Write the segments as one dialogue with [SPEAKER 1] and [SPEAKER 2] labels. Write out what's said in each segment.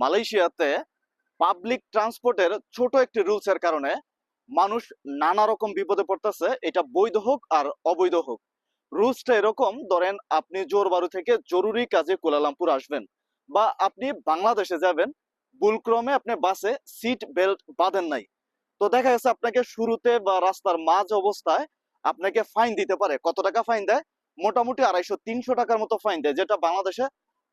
[SPEAKER 1] মালয়েশিয়াতে পাবলিক ট্রান্সপোর্টের ছোট একটি রুলস এর কারণে মানুষ নানা রকম বিপদে পড়তেছে। এটা বৈধ হোক আর অবৈধ হোক। রুলসটা এরকম, ধরেন আপনি জোরবারু থেকে জরুরি কাজে কোলালামপুর আসবেন বা আপনি বাংলাদেশে যাবেন, ভুলক্রমে আপনি বাসে সিট বেল্ট বাঁধেন নাই। তো দেখা গেছে আপনাকে শুরুতে বা রাস্তার মাঝ অবস্থায় আপনাকে ফাইন দিতে পারে। কত টাকা ফাইন দেয়? মোটামুটি আড়াইশো তিনশো টাকার মতো ফাইন দেয়, যেটা বাংলাদেশে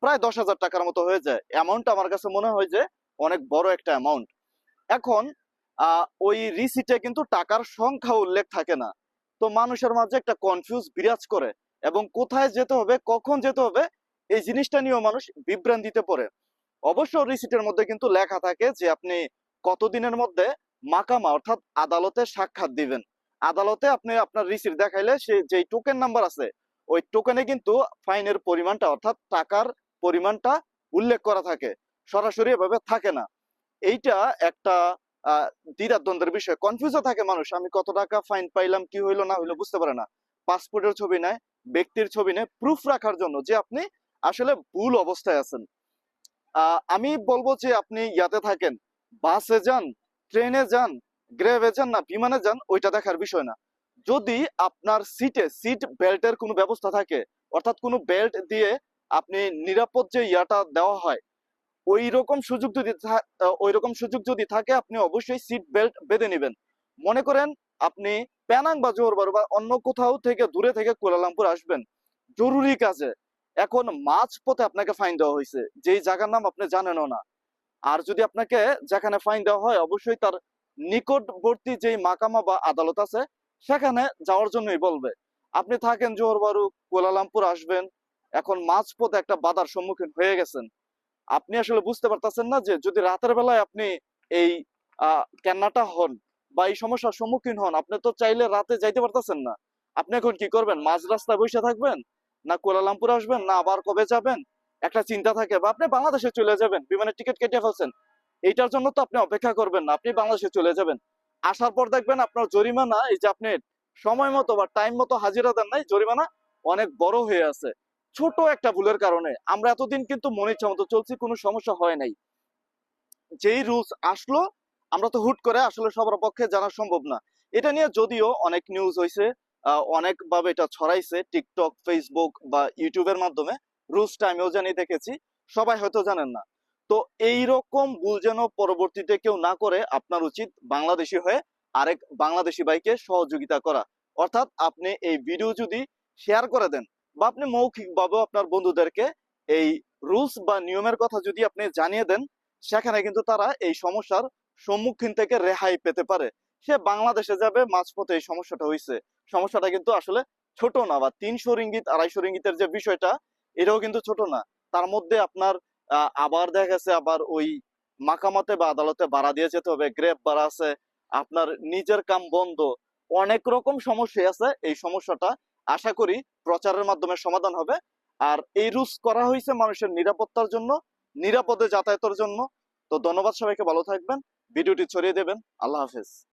[SPEAKER 1] প্রায় দশ হাজার টাকার মতো হয়ে যায়। অ্যামাউন্ট আমার কাছে মনে হয় যে অনেক বড় একটা অ্যামাউন্ট এখন ওই রিসিটে কিন্তু টাকার সংখ্যা উল্লেখ থাকে না। তো মানুষের মাঝে একটা কনফিউজ বিরাজ করে এবং কোথায় যেতে হবে, কখন যেতে হবে, এই জিনিসটা নিয়েও মানুষ বিভ্রান্তিতে পড়ে। অবশ্য রিসিটের মধ্যে কিন্তু লেখা থাকে যে আপনি কতদিনের মধ্যে মাকামা অর্থাৎ আদালতে সাক্ষাৎ দিবেন। আদালতে আপনি আপনার রিসিট দেখাইলে সে যেই টোকেন নাম্বার আছে, ওই টোকেনে কিন্তু ফাইনের পরিমাণটা অর্থাৎ টাকার পরিমাণটা উল্লেখ করা থাকে, সরাসরি এভাবে থাকে না। এইটা একটা দ্বিধাদ্বন্দ্বের বিষয়। কনফিউজও থাকে মানুষ, আমি কত টাকা ফাইন পাইলাম, কি হইল, না হইল, বুঝতে পারে না। পাসপোর্টের ছবি নেয় ব্যক্তির ছবি নেয় প্রুফ রাখার জন্য যে আপনি আসলে ভুল অবস্থায় আছেন। আমি বলব যে আপনি ইয়াতে থাকেন, বাসে যান, ট্রেনে যান গ্রেভে যান না, বিমানে যান, ওইটা দেখার বিষয় না। যদি আপনার সিটে সিট বেল্টের কোনো ব্যবস্থা থাকে, অর্থাৎ কোনো বেল্ট দিয়ে আপনি নিরাপদ যে ইয়াটা দেওয়া হয় ওই রকম সুযোগ যদি ওই রকম সুযোগ যদি থাকে, আপনি অবশ্যই সিট বেল্ট বেঁধে নেবেন। মনে করেন আপনি প্যানাং বা জোহরবারু বা অন্য কোথাও থেকে দূরে থেকে কুয়ালালামপুর আসবেন, জরুরি কাজে। এখন মাঝ পথে আপনাকে ফাইন দেওয়া হয়েছে যেই জায়গার নাম আপনি জানেনও না। আর যদি আপনাকে যেখানে ফাইন দেওয়া হয়, অবশ্যই তার নিকটবর্তী যেই মাকামা বা আদালত আছে, সেখানে যাওয়ার জন্যই বলবে। আপনি থাকেন জোহরবারু কুয়ালালামপুর আসবেন এখন মাঝপথে একটা বাধার সম্মুখীন হয়ে গেছেন। আপনি আসলে বুঝতে পারতেছেন না যে যদি রাতের বেলায় আপনি এই কেন্নাটা হন বা এই সমস্যার সম্মুখীন হন, আপনি তো চাইলে রাতে যাইতে পারতেছেন না। আপনি এখন কি করবেন? মাঝ রাস্তায় বসে থাকবেন? না কুয়ালালামপুর আসবেন? না আবার কবে যাবেন? একটা চিন্তা থাকে বা আপনি বাংলাদেশে চলে যাবেন, বিমানের টিকিট কেটে ফেলছেন। এইটার জন্য তো আপনি অপেক্ষা করবেন না, আপনি বাংলাদেশে চলে যাবেন। আসার পর দেখবেন আপনার জরিমানা, এই যে আপনি সময় মতো বা টাইম মতো হাজিরা দেন নাই, জরিমানা অনেক বড় হয়ে আছে। ছোট একটা ভুলের কারণে আমরা এতদিন কিন্তু মনে ইচ্ছা মতো চলছি, কোনো সমস্যা হয় নাই। যেই রুলস আসলো, আমরা তো হুট করে আসলে সবার পক্ষে জানা সম্ভব না। এটা নিয়ে যদিও অনেক নিউজ হয়েছে অনেকভাবে এটা ছড়াইছে টিকটক ফেসবুক বা ইউটিউবের মাধ্যমে। রুলসটা আমিও জানি দেখেছি, সবাই হয়তো জানেন না। তো এই রকম ভুল যেন পরবর্তীতে কেউ না করে, আপনার উচিত বাংলাদেশি হয়ে আরেক বাংলাদেশি ভাইকে সহযোগিতা করা। অর্থাৎ আপনি এই ভিডিও যদি শেয়ার করে দেন বা আপনি মৌখিকভাবেও আপনার বন্ধুদেরকে এই রুলস বা নিয়মের কথা যদি আপনি জানিয়ে দেন, সেখানে কিন্তু তারা এই সমস্যার সম্মুখীন থেকে রেহাই পেতে পারে। সে বাংলাদেশে যাবে, মাঝপথে এই সমস্যাটা হয়েছে সমস্যাটা কিন্তু আসলে ছোট না বা তিনশো রিঙ্গিত, আড়াইশো রিঙ্গিতের যে বিষয়টা, এটাও কিন্তু ছোট না। তার মধ্যে আপনার আবার দেখা গেছে আবার ওই মাকামাতে বা আদালতে বাড়া দিয়ে যেতে হবে গ্রেপ বাড়া আছে, আপনার নিজের কাম বন্ধ। অনেক রকম সমস্যা আছে, এই সমস্যাটা আশা করি প্রচারের মাধ্যমে সমাধান হবে। আর এই রুলস করা হয়েছে মানুষের নিরাপত্তার জন্য, নিরাপদে যাতায়াতের জন্য। তো ধন্যবাদ সবাইকে, ভালো থাকবেন। ভিডিওটি ছড়িয়ে দেবেন। আল্লাহ হাফেজ।